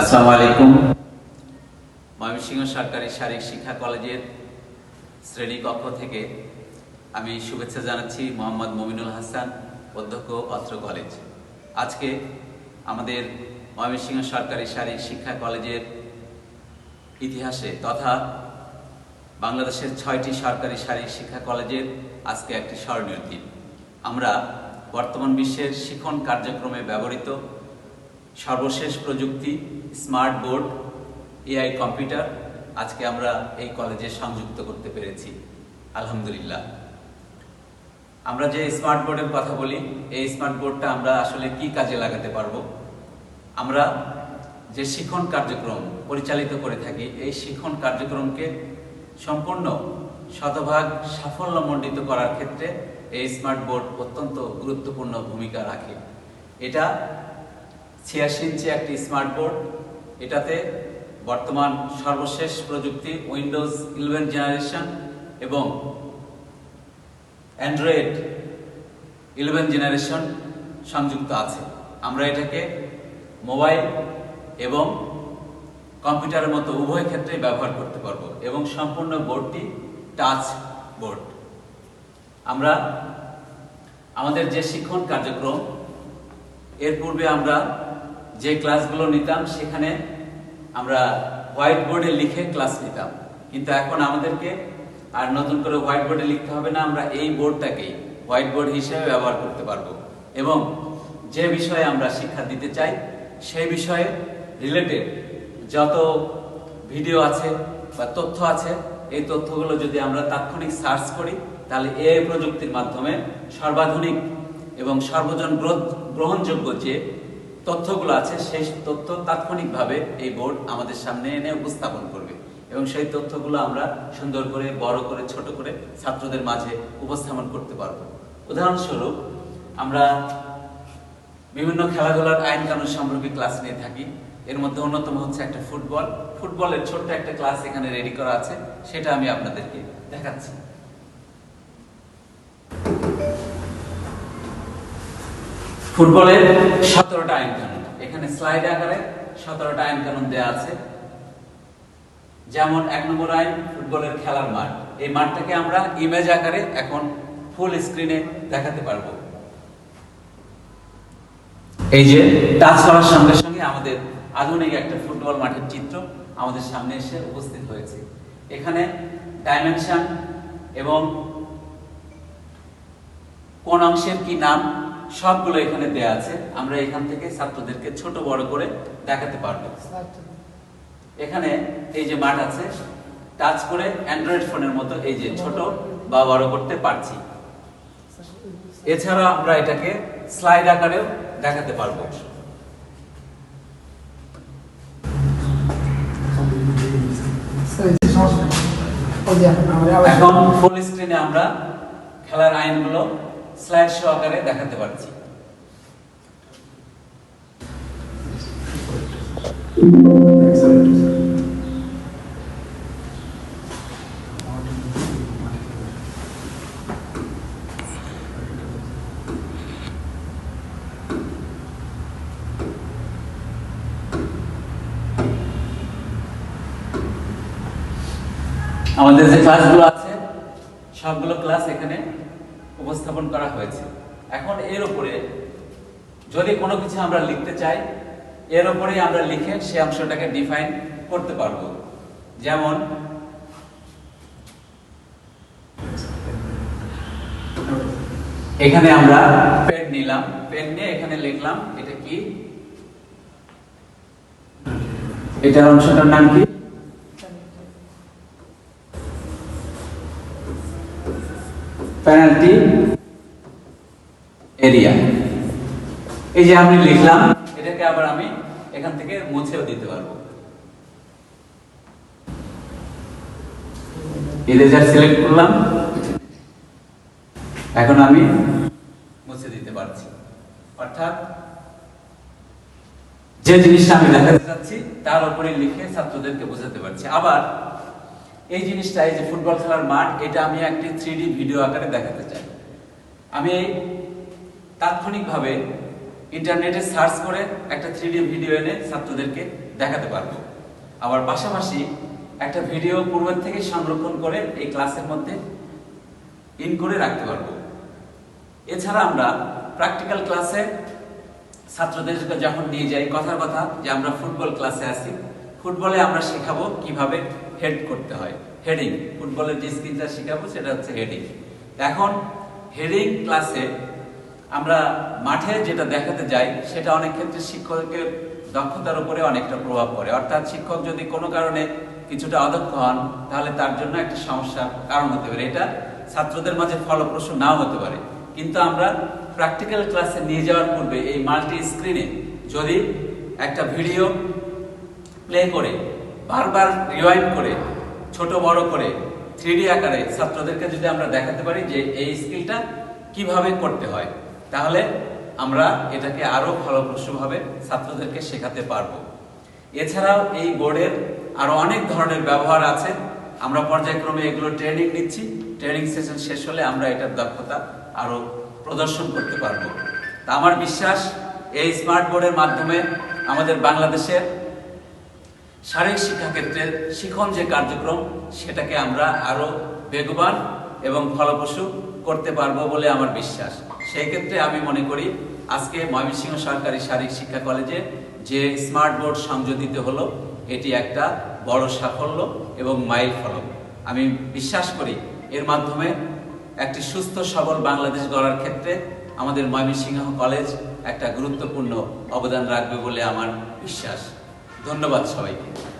আসসালামু আলাইকুম। ময়মনসিংহ সরকারি শারীরিক শিক্ষা কলেজের শ্রেণি কক্ষ থেকে আমি শুভেচ্ছা জানাচ্ছি মোহাম্মদ মমিনুল হাসান, অধ্যক্ষ অত্র কলেজ। আজকে আমাদের ময়মনসিংহ সরকারি শারীরিক শিক্ষা কলেজের ইতিহাসে তথা বাংলাদেশের ছয়টি সরকারি শারীরিক শিক্ষা কলেজের আজকে একটি স্মরণীয় দিন। আমরা বর্তমান বিশ্বের শিখন কার্যক্রমে ব্যবহৃত সর্বশেষ প্রযুক্তি স্মার্ট বোর্ড, এআই কম্পিউটার আজকে আমরা এই কলেজে সংযুক্ত করতে পেরেছি, আলহামদুলিল্লাহ। আমরা যে স্মার্ট বোর্ডের কথা বলি, এই স্মার্ট বোর্ডটা আমরা আসলে কি কাজে লাগাতে পারব? আমরা যে শিক্ষণ কার্যক্রম পরিচালিত করে থাকি, এই শিক্ষণ কার্যক্রমকে সম্পূর্ণ শতভাগ সাফল্যমণ্ডিত করার ক্ষেত্রে এই স্মার্ট বোর্ড অত্যন্ত গুরুত্বপূর্ণ ভূমিকা রাখে। এটা ছিয়াশি ইঞ্চি একটি স্মার্ট বোর্ড এটাতে বর্তমান সর্বশেষ প্রযুক্তি উইন্ডোজ ইলেভেন জেনারেশন এবং অ্যান্ড্রয়েড ইলেভেন জেনারেশন সংযুক্ত আছে। আমরা এটাকে মোবাইল এবং কম্পিউটারের মতো উভয় ক্ষেত্রেই ব্যবহার করতে পারব এবং সম্পূর্ণ বোর্ডটি টাচ বোর্ড। আমরা আমাদের যে শিক্ষণ কার্যক্রম, এর পূর্বে আমরা যে ক্লাসগুলো নিতাম, সেখানে আমরা হোয়াইট বোর্ডে লিখে ক্লাস নিতাম। কিন্তু এখন আমাদেরকে আর নতুন করে হোয়াইট বোর্ডে লিখতে হবে না, আমরা এই বোর্ডটাকেই হোয়াইট বোর্ড হিসেবে ব্যবহার করতে পারব। এবং যে বিষয়ে আমরা শিক্ষা দিতে চাই, সেই বিষয়ে রিলেটেড যত ভিডিও আছে বা তথ্য আছে, এই তথ্যগুলো যদি আমরা তাৎক্ষণিক সার্চ করি, তাহলে এআই প্রযুক্তির মাধ্যমে সর্বাধুনিক এবং সর্বজন গ্রহ- গ্রহণযোগ্য যে তথ্যগুলো আছে, সেই তথ্য তাৎক্ষণিকভাবে এই বোর্ড আমাদের সামনে এনে উপস্থাপন করবে। এবং সেই তথ্যগুলো আমরা সুন্দর করে, বড় করে, ছোট করে ছাত্রদের মাঝে উপস্থাপন করতে পারব। উদাহরণস্বরূপ, আমরা বিভিন্ন খেলাধুলার আইন কানুন সম্পর্কে ক্লাস নিয়ে থাকি। এর মধ্যে অন্যতম হচ্ছে একটা ফুটবল। ফুটবলের ছোট্ট একটা ক্লাস এখানে রেডি করা আছে, সেটা আমি আপনাদেরকে দেখাচ্ছি। ফুটবলের সতেরোটা আইন কানুন। এখানে স্লাইড আকারে সতেরোটা আইন কানুন দেওয়া আছে। যেমন এক নম্বর আইন, ফুটবলের খেলার মাঠ। এই মাঠটাকে আমরা ইমেজ আকারে এখন ফুল স্ক্রিনে দেখাতে পারব। এই যে টাচ করার সঙ্গে সঙ্গে আমাদের আধুনিক একটা ফুটবল মাঠের চিত্র আমাদের সামনে এসে উপস্থিত হয়েছে। এখানে ডাইমেনশন এবং কোন অংশের কি নাম সবগুলো এখানে দেয়া আছে। আমরা এখান থেকে ছাত্রদেরকে ছোট বড় করে দেখাতে পারব। এখানে এই যে মাঠ আছে টাচ করে অ্যান্ড্রয়েড ফোনের মতো এই যে ছোট বা বড় করতে পারছি। এছাড়া আমরা এটাকে স্লাইড আকারেও দেখাতে পারব। এখন ফুল স্ক্রিনে আমরা খেলার আইনগুলো স্লাইড শো আকারে দেখাতে পারছি। আমাদের যে ক্লাসগুলো আছে সবগুলো ক্লাস এখানে উপস্থাপন করা হয়েছে। এখন এর উপরে যদি কোনো কিছু আমরা লিখতে চাই, এর উপরেই আমরা লিখে সেই অংশটাকে ডিফাইন করতে পারব। যেমন, এখানে আমরা পেন নিলাম। পেন নিয়ে এখানে লিখলাম, এটা কি? এটার অংশটার নাম কি? পেনাল্টি এরিয়া এই যে আমি লিখলাম, এটাকে আবার আমি এখান থেকে মুছেও দিতে পারব। ইরেজার সিলেক্ট করলাম। এখন আমি মুছে দিতে পারছি। অর্থাৎ যে জিনিসটা আমি দেখাতে চাচ্ছি, তার উপরে লিখে ছাত্রদেরকে বোঝাতে পারছি। আবার এই জিনিসটা, এই যে ফুটবল খেলার মাঠ, এটা আমি একটি থ্রি ভিডিও আকারে দেখাতে চাই। আমি তাৎক্ষণিকভাবে ইন্টারনেটে সার্চ করে একটা থ্রি ভিডিও এনে ছাত্রদেরকে দেখাতে পারব। আবার পাশাপাশি একটা ভিডিও পূর্বের থেকে সংরক্ষণ করে এই ক্লাসের মধ্যে ইন করে রাখতে পারব। এছাড়া আমরা প্র্যাকটিক্যাল ক্লাসে ছাত্রদেরকে যখন নিয়ে যাই, কথার কথা যে আমরা ফুটবল ক্লাসে আছি ফুটবলে আমরা শেখাবো কীভাবে হেড করতে হয়। হেডিং ফুটবলের যে স্কিলটা শেখাবো সেটা হচ্ছে হেডিং এখন হেডিং ক্লাসে আমরা মাঠে যেটা দেখাতে যাই, সেটা অনেক ক্ষেত্রে শিক্ষকের দক্ষতার উপরে অনেকটা প্রভাব পড়ে। অর্থাৎ শিক্ষক যদি কোনো কারণে কিছুটা অদক্ষ হন, তাহলে তার জন্য একটা সমস্যার কারণ হতে পারে। এটা ছাত্রদের মাঝে ফলপ্রসূ নাও হতে পারে। কিন্তু আমরা প্র্যাকটিক্যাল ক্লাসে নিয়ে যাওয়ার পূর্বে এই মাল্টি স্ক্রিনে যদি একটা ভিডিও প্লে করে বারবার রিওয়াইন্ড করে, ছোট বড় করে থ্রিডি আকারে ছাত্রদেরকে যদি আমরা দেখাতে পারি যে এই স্কিলটা কীভাবে করতে হয়, তাহলে আমরা এটাকে আরও ফলপ্রসূভাবে ছাত্রদেরকে শেখাতে পারব। এছাড়াও এই বোর্ডের আরও অনেক ধরনের ব্যবহার আছে। আমরা পর্যায়ক্রমে এগুলো ট্রেনিং নিচ্ছি। ট্রেনিং সেশন শেষ হলে আমরা এটার দক্ষতা আরও প্রদর্শন করতে পারব। তা আমার বিশ্বাস, এই স্মার্ট বোর্ডের মাধ্যমে আমাদের বাংলাদেশের শারীরিক শিক্ষা ক্ষেত্রের শিখন যে কার্যক্রম, সেটাকে আমরা আরও বেগবান এবং ফলপ্রসূ করতে পারব বলে আমার বিশ্বাস। সেই ক্ষেত্রে আমি মনে করি, আজকে ময়মনসিংহ সরকারি শারীরিক শিক্ষা কলেজে যে স্মার্ট বোর্ড সংযোজিত হলো, এটি একটা বড় সাফল্য এবং মাইল ফলক। আমি বিশ্বাস করি, এর মাধ্যমে একটি সুস্থ সবল বাংলাদেশ গড়ার ক্ষেত্রে আমাদের ময়মনসিংহ কলেজ একটা গুরুত্বপূর্ণ অবদান রাখবে বলে আমার বিশ্বাস। ধন্যবাদ সবাইকে।